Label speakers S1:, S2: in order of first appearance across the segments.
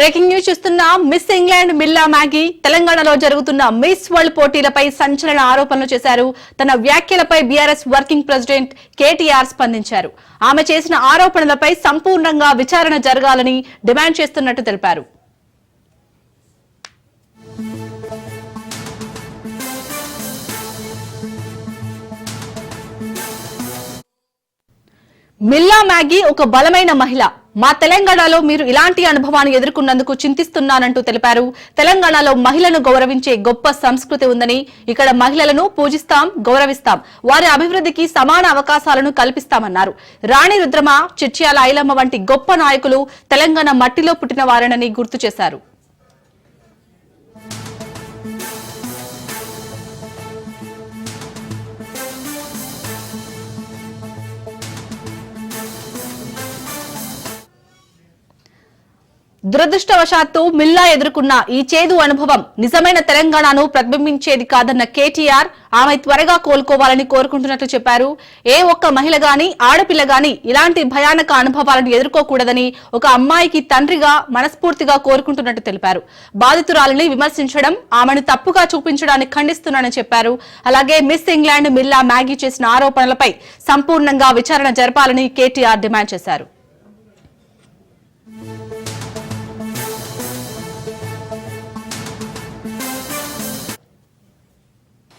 S1: Breaking news చూస్తున్న Miss England Milla Magee. తెలంగాణలో జరుగుతున్న మిస్ వరల్డ్ పోటీలపై సంచలన ఆరోపణలు చేశారు. తన వ్యాఖ్యలపై బీఆర్ఎస్ వర్కింగ్ ప్రెసిడెంట్ కేటీఆర్ స్పందించారు. ఆమె చేసిన ఆరోపణలపై సంపూర్ణంగా విచారణ జరగాలని డిమాండ్ చేస్తున్నట్టు తెలిపారు. మిల్లా మ్యాగీ ఒక బలమైన మహిళ. మా తెలంగాణలో మీరు ఇలాంటి అనుభవాన్ని ఎదుర్కొన్నందుకు చింతిస్తున్నానంటూ తెలిపారు. తెలంగాణలో మహిళను గౌరవించే గొప్ప సంస్కృతి ఉందని ఇక్కడ మహిళలను పూజిస్తాం గౌరవిస్తాం. వారి అభివృద్ధికి సమాన అవకాశాలను కల్పిస్తామన్నారు. రాణి రుద్రమ చిట్యాల ఐలమ్మ వంటి గొప్ప నాయకులు తెలంగాణ మట్టిలో పుట్టిన వారనని గుర్తు చేశారు. దురదృష్టవశాత్తు మిల్లా ఎదుర్కొన్న ఈ చేదు అనుభవం నిజమైన తెలంగాణను ప్రతిబింబించేది కాదన్న కేటీఆర్ ఆమె త్వరగా కోలుకోవాలని కోరుకుంటున్నట్లు చెప్పారు. ఏ ఒక్క మహిళ గాని ఆడపిల్ల గాని ఇలాంటి భయానక అనుభవాలను ఎదుర్కోకూడదని ఒక అమ్మాయికి తండ్రిగా మనస్ఫూర్తిగా కోరుకుంటున్నట్టు తెలిపారు. బాధితురాలిని విమర్శించడం ఆమెను తప్పుగా చూపించడాన్ని ఖండిస్తున్నానని చెప్పారు. అలాగే మిస్ ఇంగ్లాండ్ మిల్లా మ్యాగీ చేసిన ఆరోపణలపై సంపూర్ణంగా విచారణ జరపాలని కేటీఆర్ డిమాండ్ చేశారు.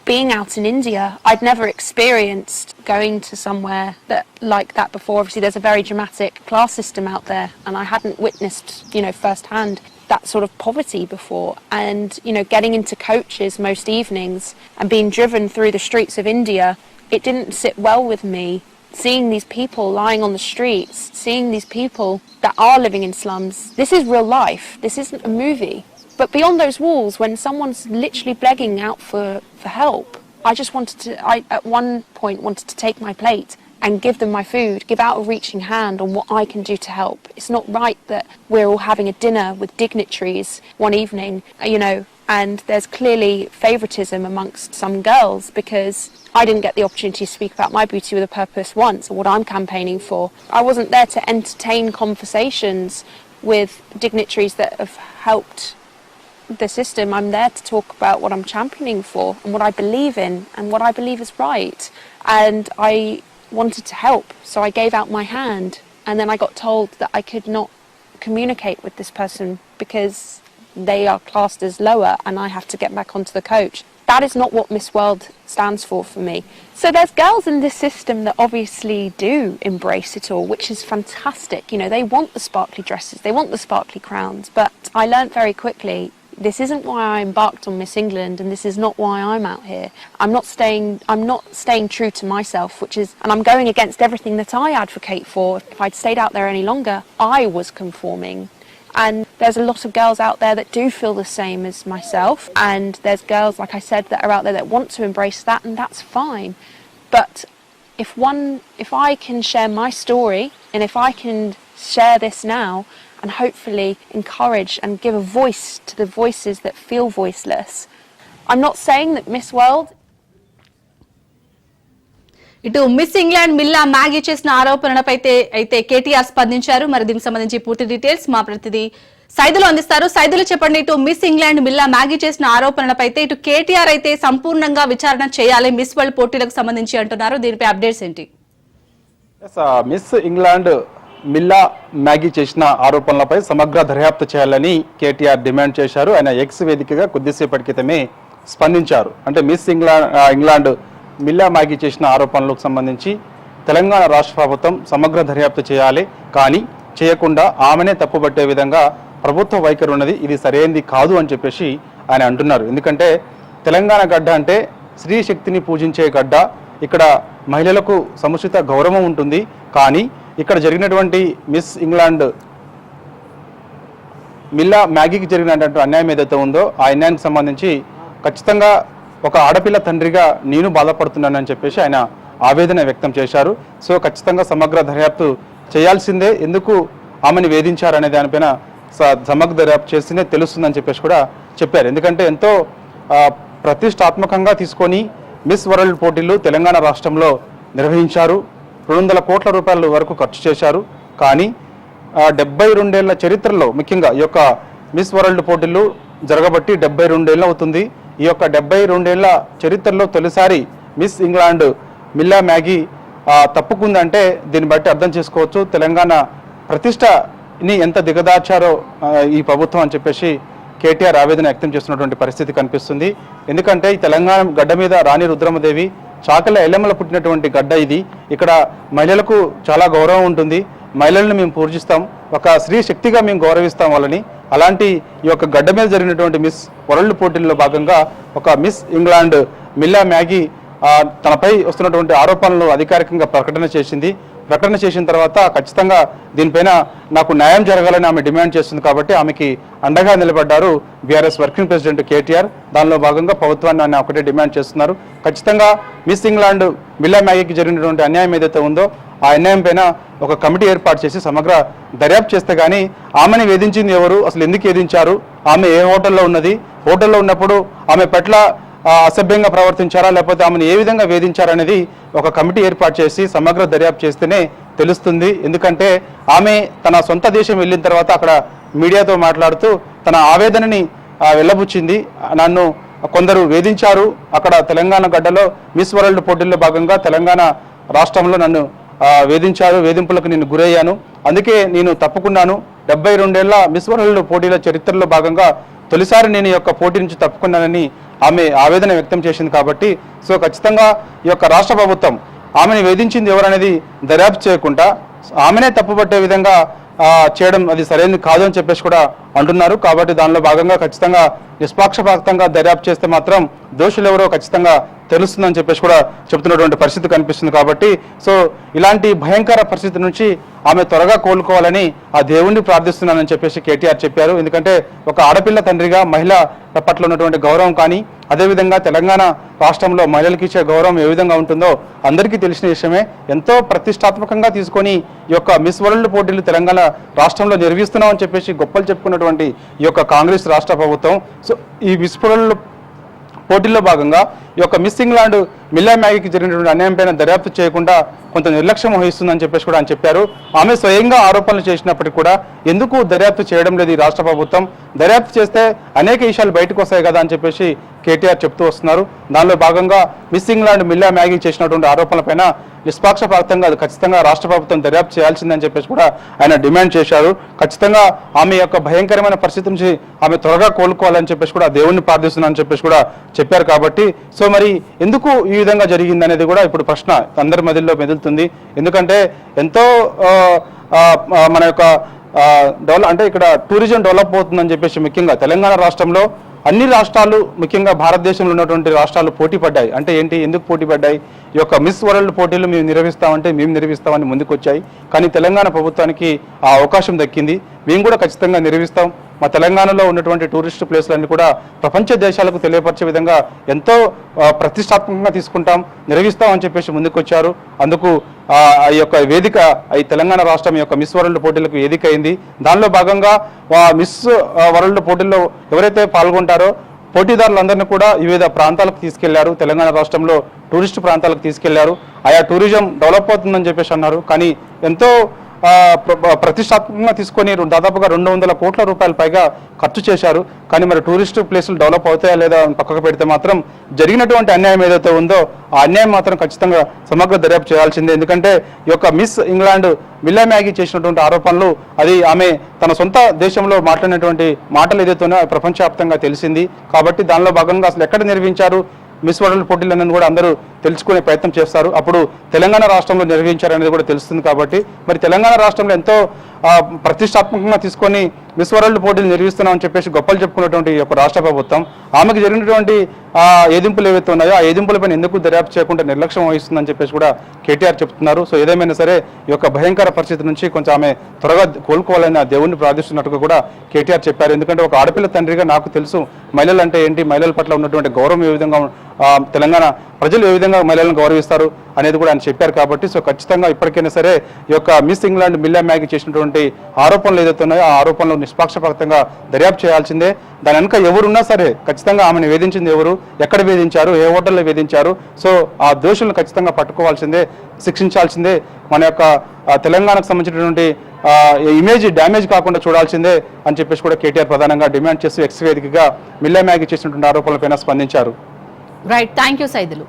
S2: Being out in India, I'd never experienced going to somewhere that like that before. Obviously, there's a very dramatic class system out there, and I hadn't witnessed, you know, firsthand that sort of poverty before. And you know, getting into coaches most evenings and being driven through the streets of India, it didn't sit well with me. Seeing these people lying on the streets, seeing these people that are living in slums. This is real life. This isn't a movie. But beyond those walls, when someone's literally begging out for, for help, I just wanted to, I at one point wanted to take my plate and give them my food, give out a reaching hand on what I can do to help. It's not right that we're all having a dinner with dignitaries one evening, you know, and there's clearly favouritism amongst some girls because I didn't get the opportunity to speak about my beauty with a purpose once or what I'm campaigning for. I wasn't there to entertain conversations with dignitaries that have helped the system. I'm there to talk about what I'm championing for and what I believe in and what I believe is right. And I wanted to help, so I gave out my hand. And then I got told that I could not communicate with this person because they are classed as lower and I have to get back onto the coach. That is not what Miss World stands for for me. So there's girls in this system that obviously do embrace it all, which is fantastic. You know, they want the sparkly dresses, they want the sparkly crowns, but I learnt very quickly this isn't why I embarked on Miss England and this is not why I'm out here. I'm not staying I'm not staying true to myself, which is and I'm going against everything that I advocate for. If I'd stayed out there any longer, I was conforming. And there's a lot of girls out there that do feel the same as myself. And there's girls, like I said, that are out there that want to embrace that, and that's fine. But if one, if I can share my story, and if I can share this now, and hopefully encourage and give a voice to the voices that feel voiceless, I'm not saying that Miss World
S1: ఇటు Miss England Milla Magee చేసిన ఆరోపణలపై అయితే- కేటీఆర్ స్పందించారు. మరి దీనికి సంబంధించి పూర్తి details మా ప్రతినిధి సైదులు అందిస్తారు. సైదులు చెప్పండి ఇటు మిస్ ఇంగ్లాండ్ మిల్లా మ్యాగీ చేసిన ఆరోపణలపై అయితే ఇటు కేటీఆర్ అయితే సంపూర్ణంగా విచారణ చేయాలి. మిస్ వరల్డ్ పోటీలకు సంబంధించి అంటున్నారు. దీనిపై అప్డేట్స్ ఏంటి?
S3: మిస్ ఇంగ్లాండ్ మిల్లా మ్యాగీ చేసిన ఆరోపణలపై సమగ్ర దర్యాప్తు చేయాలని కేటీఆర్ డిమాండ్ చేశారు. ఆయన ఎక్స్ వేదికగా కొద్దిసేపటి క్రితమే స్పందించారు. అంటే Miss England England Milla Magee చేసిన ఆరోపణలకు సంబంధించి తెలంగాణ రాష్ట్ర ప్రభుత్వం సమగ్ర దర్యాప్తు చేయాలి. కానీ చేయకుండా ఆమెనే తప్పుపట్టే విధంగా ప్రభుత్వ వైఖరి ఉన్నది. ఇది సరైనది కాదు అని చెప్పేసి ఆయన అంటున్నారు. ఎందుకంటే తెలంగాణ గడ్డ అంటే స్త్రీ శక్తిని పూజించే గడ్డ. ఇక్కడ మహిళలకు సముచిత గౌరవం ఉంటుంది. కానీ ఇక్కడ జరిగినటువంటి మిస్ ఇంగ్లాండ్ మిల్లా మ్యాగీకి జరిగినటువంటి అన్యాయం ఏదైతే ఉందో ఆ అన్యాయానికి సంబంధించి ఖచ్చితంగా ఒక ఆడపిల్ల తండ్రిగా నేను బాధపడుతున్నానని చెప్పేసి ఆయన ఆవేదన వ్యక్తం చేశారు. సో ఖచ్చితంగా సమగ్ర దర్యాప్తు చేయాల్సిందే. ఎందుకు ఆమెను వేధించారనే దానిపైన సమగ్ర దర్యాప్తు చేస్తేనే తెలుస్తుందని చెప్పేసి కూడా చెప్పారు. ఎందుకంటే ఎంతో ప్రతిష్టాత్మకంగా తీసుకొని మిస్ వరల్డ్ పోటీలు తెలంగాణ రాష్ట్రంలో నిర్వహించారు. రెండు వందల కోట్ల రూపాయల వరకు ఖర్చు చేశారు. కానీ డెబ్బై రెండేళ్ళ చరిత్రలో ముఖ్యంగా ఈ యొక్క మిస్ వరల్డ్ పోటీలు జరగబట్టి డెబ్బై రెండేళ్ళు అవుతుంది. ఈ యొక్క డెబ్బై రెండేళ్ళ చరిత్రలో తొలిసారి మిస్ ఇంగ్లాండ్ మిల్లా మ్యాగీ తప్పుకుందంటే దీన్ని బట్టి అర్థం చేసుకోవచ్చు. తెలంగాణ ప్రతిష్టని ఎంత దిగదార్చారో ఈ ప్రభుత్వం అని చెప్పేసి కేటీఆర్ ఆవేదన వ్యక్తం చేస్తున్నటువంటి పరిస్థితి కనిపిస్తుంది. ఎందుకంటే ఈ తెలంగాణ గడ్డ మీద రాణి రుద్రమదేవి చాకల ఎల్లెమ్మల పుట్టినటువంటి గడ్డ ఇది. ఇక్కడ మహిళలకు చాలా గౌరవం ఉంటుంది. మహిళలను మేము పూజిస్తాం. ఒక స్త్రీ శక్తిగా మేము గౌరవిస్తాం వాళ్ళని. అలాంటి ఈ యొక్క గడ్డ మీద జరిగినటువంటి మిస్ వరల్డ్ పోటీల్లో భాగంగా ఒక మిస్ ఇంగ్లాండ్ మిల్లా మ్యాగీ తనపై వస్తున్నటువంటి ఆరోపణలు అధికారికంగా ప్రకటన చేసింది. ప్రకటన చేసిన తర్వాత ఖచ్చితంగా దీనిపైన నాకు న్యాయం జరగాలని ఆమె డిమాండ్ చేస్తుంది కాబట్టి ఆమెకి అండగా నిలబడ్డారు బీఆర్ఎస్ వర్కింగ్ ప్రెసిడెంట్ కేటీఆర్. దానిలో భాగంగా ప్రభుత్వాన్ని ఆయన ఒకటే డిమాండ్ చేస్తున్నారు. ఖచ్చితంగా మిస్ ఇంగ్లాండ్ మిల్లా మ్యాగీకి జరిగినటువంటి అన్యాయం ఏదైతే ఉందో ఆ అన్యాయం పైన ఒక కమిటీ ఏర్పాటు చేసి సమగ్ర దర్యాప్తు చేస్తే కానీ ఆమెని వేధించింది ఎవరు? అసలు ఎందుకు వేధించారు? ఆమె ఏ హోటల్లో ఉన్నది? హోటల్లో ఉన్నప్పుడు ఆమె పట్ల అసభ్యంగా ప్రవర్తించారా లేకపోతే ఆమెను ఏ విధంగా వేధించారనేది ఒక కమిటీ ఏర్పాటు చేసి సమగ్ర దర్యాప్తు చేస్తేనే తెలుస్తుంది. ఎందుకంటే ఆమె తన సొంత దేశం వెళ్ళిన తర్వాత అక్కడ మీడియాతో మాట్లాడుతూ తన ఆవేదనని వెళ్ళబుచ్చింది. నన్ను కొందరు వేధించారు. అక్కడ తెలంగాణ గడ్డలో మిస్ వరల్డ్ పోటీల్లో భాగంగా తెలంగాణ రాష్ట్రంలో నన్ను వేధించారు. వేధింపులకు నేను గురయ్యాను. అందుకే నేను తప్పుకున్నాను. డెబ్బై రెండేళ్ళ మిస్ వరల్డ్ పోటీల చరిత్రలో భాగంగా తొలిసారి నేను యొక్క పోటీ నుంచి తప్పుకున్నానని ఆమె ఆవేదన వ్యక్తం చేసింది కాబట్టి సో ఖచ్చితంగా ఈ యొక్క రాష్ట్ర ప్రభుత్వం ఆమెను వేధించింది ఎవరనేది దర్యాప్తు చేయకుండా ఆమెనే తప్పుపట్టే విధంగా చేయడం అది సరైనది కాదు అని చెప్పేసి కూడా అంటున్నారు. కాబట్టి దానిలో భాగంగా ఖచ్చితంగా నిష్పాక్షపాతంగా దర్యాప్తు చేస్తే మాత్రం దోషులు ఎవరో ఖచ్చితంగా తెలుస్తుందని చెప్పేసి కూడా చెప్తున్నటువంటి పరిస్థితి కనిపిస్తుంది కాబట్టి సో ఇలాంటి భయంకర పరిస్థితి నుంచి ఆమె త్వరగా కోలుకోవాలని ఆ దేవుణ్ణి ప్రార్థిస్తున్నానని చెప్పేసి కేటీఆర్ చెప్పారు. ఎందుకంటే ఒక ఆడపిల్ల తండ్రిగా మహిళ పట్ల ఉన్నటువంటి గౌరవం కానీ అదేవిధంగా తెలంగాణ రాష్ట్రంలో మహిళలకు ఇచ్చే గౌరవం ఏ విధంగా ఉంటుందో అందరికీ తెలిసిన విషయమే. ఎంతో ప్రతిష్టాత్మకంగా తీసుకొని ఈ యొక్క మిస్ వరల్డ్ పోటీలు తెలంగాణ రాష్ట్రంలో నిర్వహిస్తున్నామని చెప్పేసి గొప్పలు చెప్పుకున్నటువంటి ఈ యొక్క కాంగ్రెస్ రాష్ట్ర ప్రభుత్వం. సో ఈ మిస్ వరల్డ్ పోటీల్లో భాగంగా ఈ యొక్క మిస్సింగ్ ల్యాండ్ మిల్లా మ్యాగీకి జరిగినటువంటి అన్యాయం పైన దర్యాప్తు చేయకుండా కొంత నిర్లక్ష్యం వహిస్తుందని చెప్పేసి కూడా ఆయన చెప్పారు. ఆమె స్వయంగా ఆరోపణలు చేసినప్పటికీ కూడా ఎందుకు దర్యాప్తు చేయడం లేదు ఈ రాష్ట్ర ప్రభుత్వం? దర్యాప్తు చేస్తే అనేక విషయాలు బయటకు వస్తాయి కదా అని చెప్పేసి కేటీఆర్ చెప్తూ వస్తున్నారు. దానిలో భాగంగా మిస్సింగ్ ల్యాండ్ మిల్లా మ్యాగీ చేసినటువంటి ఆరోపణలపైన నిష్పాక్షపాతంగా అది ఖచ్చితంగా రాష్ట్ర ప్రభుత్వం దర్యాప్తు చేయాల్సిందని చెప్పేసి కూడా ఆయన డిమాండ్ చేశారు. ఖచ్చితంగా ఆమె యొక్క భయంకరమైన పరిస్థితి నుంచి ఆమె త్వరగా కోలుకోవాలని చెప్పేసి కూడా దేవుణ్ణి ప్రార్థిస్తున్నానని చెప్పేసి కూడా చెప్పారు కాబట్టి. సో మరి ఎందుకు ఈ విధంగా జరిగింది అనేది కూడా ఇప్పుడు ప్రశ్న అందరి మదిలో మెదులుతుంది. ఎందుకంటే ఎంతో మన యొక్క డెవలప్ అంటే ఇక్కడ టూరిజం డెవలప్ అవుతుందని చెప్పేసి ముఖ్యంగా తెలంగాణ రాష్ట్రంలో అన్ని రాష్ట్రాలు ముఖ్యంగా భారతదేశంలో ఉన్నటువంటి రాష్ట్రాలు పోటీ పడ్డాయి అంటే ఏంటి? ఎందుకు పోటీ పడ్డాయి ఈ యొక్క మిస్ వరల్డ్ పోటీలు మేము నిర్వహిస్తామంటే మేము నిర్వహిస్తామని ముందుకు వచ్చాయి కానీ తెలంగాణ ప్రభుత్వానికి ఆ అవకాశం దక్కింది. మేము కూడా ఖచ్చితంగా నిర్వహిస్తాం. మా తెలంగాణలో ఉన్నటువంటి టూరిస్ట్ ప్లేస్లన్నీ కూడా ప్రపంచ దేశాలకు తెలియపరిచే విధంగా ఎంతో ప్రతిష్టాత్మకంగా తీసుకుంటాం నిర్వహిస్తాం అని చెప్పేసి ముందుకు వచ్చారు అందుకు ఆ యొక్క వేదిక ఈ తెలంగాణ రాష్ట్రం యొక్క మిస్ వరల్డ్ పోటీలకు వేదిక అయింది. దానిలో భాగంగా మిస్ వరల్డ్ పోటీల్లో ఎవరైతే పాల్గొంటారో పోటీదారులందరినీ కూడా వివిధ ప్రాంతాలకు తీసుకెళ్ళారు. తెలంగాణ రాష్ట్రంలో టూరిస్ట్ ప్రాంతాలకు తీసుకెళ్ళారు. ఆయా టూరిజం డెవలప్ అవుతుందని చెప్పేసి అన్నారు. కానీ ఎంతో ప్రతిష్టాత్మకంగా తీసుకొని దాదాపుగా రెండు వందల కోట్ల రూపాయల పైగా ఖర్చు చేశారు. కానీ మరి టూరిస్ట్ ప్లేసులు డెవలప్ అవుతాయా లేదా పక్కకు పెడితే మాత్రం జరిగినటువంటి అన్యాయం ఏదైతే ఉందో ఆ అన్యాయం మాత్రం ఖచ్చితంగా సమగ్ర దర్యాప్తు చేయాల్సిందే. ఎందుకంటే ఈ యొక్క మిస్ ఇంగ్లాండ్ విల్లా మ్యాగీ చేసినటువంటి ఆరోపణలు అది ఆమె తన సొంత దేశంలో మాట్లాడినటువంటి మాటలు ఏదైతేనో ప్రపంచవ్యాప్తంగా తెలిసింది. కాబట్టి దానిలో భాగంగా అసలు ఎక్కడ నిర్వహించారు? మిస్ వరల్డ్ పోటీలను కూడా అందరూ తెలుసుకునే ప్రయత్నం చేస్తారు. అప్పుడు తెలంగాణ రాష్ట్రంలో నిర్వహించారనేది కూడా తెలుస్తుంది కాబట్టి మరి తెలంగాణ రాష్ట్రంలో ఎంతో ప్రతిష్టాత్మకంగా తీసుకొని మిస్ వరల్డ్ పోటీలు నిర్వహిస్తున్నామని చెప్పేసి గొప్పలు చెప్పుకున్నటువంటి ఈ యొక్క రాష్ట్ర ప్రభుత్వం ఆమెకు జరిగినటువంటి ఆ ఏదింపులు ఏవైతే ఉన్నాయో ఆ ఏదింపులపైన ఎందుకు దర్యాప్తు చేయకుండా నిర్లక్ష్యం వహిస్తుందని చెప్పేసి కూడా కేటీఆర్ చెప్తున్నారు. సో ఏదేమైనా సరే ఈ యొక్క భయంకర పరిస్థితి నుంచి కొంచెం ఆమె త్వరగా కోలుకోవాలని ఆ దేవుణ్ణి ప్రార్థిస్తున్నట్టుగా కూడా కేటీఆర్ చెప్పారు. ఎందుకంటే ఒక ఆడపిల్ల తండ్రిగా నాకు తెలుసు మహిళలు అంటే ఏంటి మహిళల పట్ల ఉన్నటువంటి గౌరవం ఏ విధంగా తెలంగాణ ప్రజలు ఏ విధంగా విధంగా మహిళలను గౌరవిస్తారు అనేది కూడా ఆయన చెప్పారు కాబట్టి సో ఖచ్చితంగా ఇప్పటికైనా సరే ఈ యొక్క మిస్ ఇంగ్లాండ్ మిల్లా మ్యాగీ చేసినటువంటి ఆరోపణలు ఏదైతే ఉన్నాయో ఆ ఆరోపణలు నిష్పాక్షపాతంగా దర్యాప్తు చేయాల్సిందే. దాని వెనుక ఎవరున్నా సరే ఖచ్చితంగా ఆమెను వేధించింది ఎవరు ఎక్కడ వేధించారు ఏ హోటల్లో వేధించారు సో ఆ దోషులను ఖచ్చితంగా పట్టుకోవాల్సిందే శిక్షించాల్సిందే. మన యొక్క తెలంగాణకు సంబంధించినటువంటి ఇమేజ్ డ్యామేజ్ కాకుండా చూడాల్సిందే అని చెప్పేసి కూడా కేటీఆర్ ప్రధానంగా డిమాండ్ చేస్తూ ఎక్స్ వేదికగా మిల్లా మ్యాగీ చేసినటువంటి ఆరోపణలపైన స్పందించారు.
S1: Right thank you Saidulu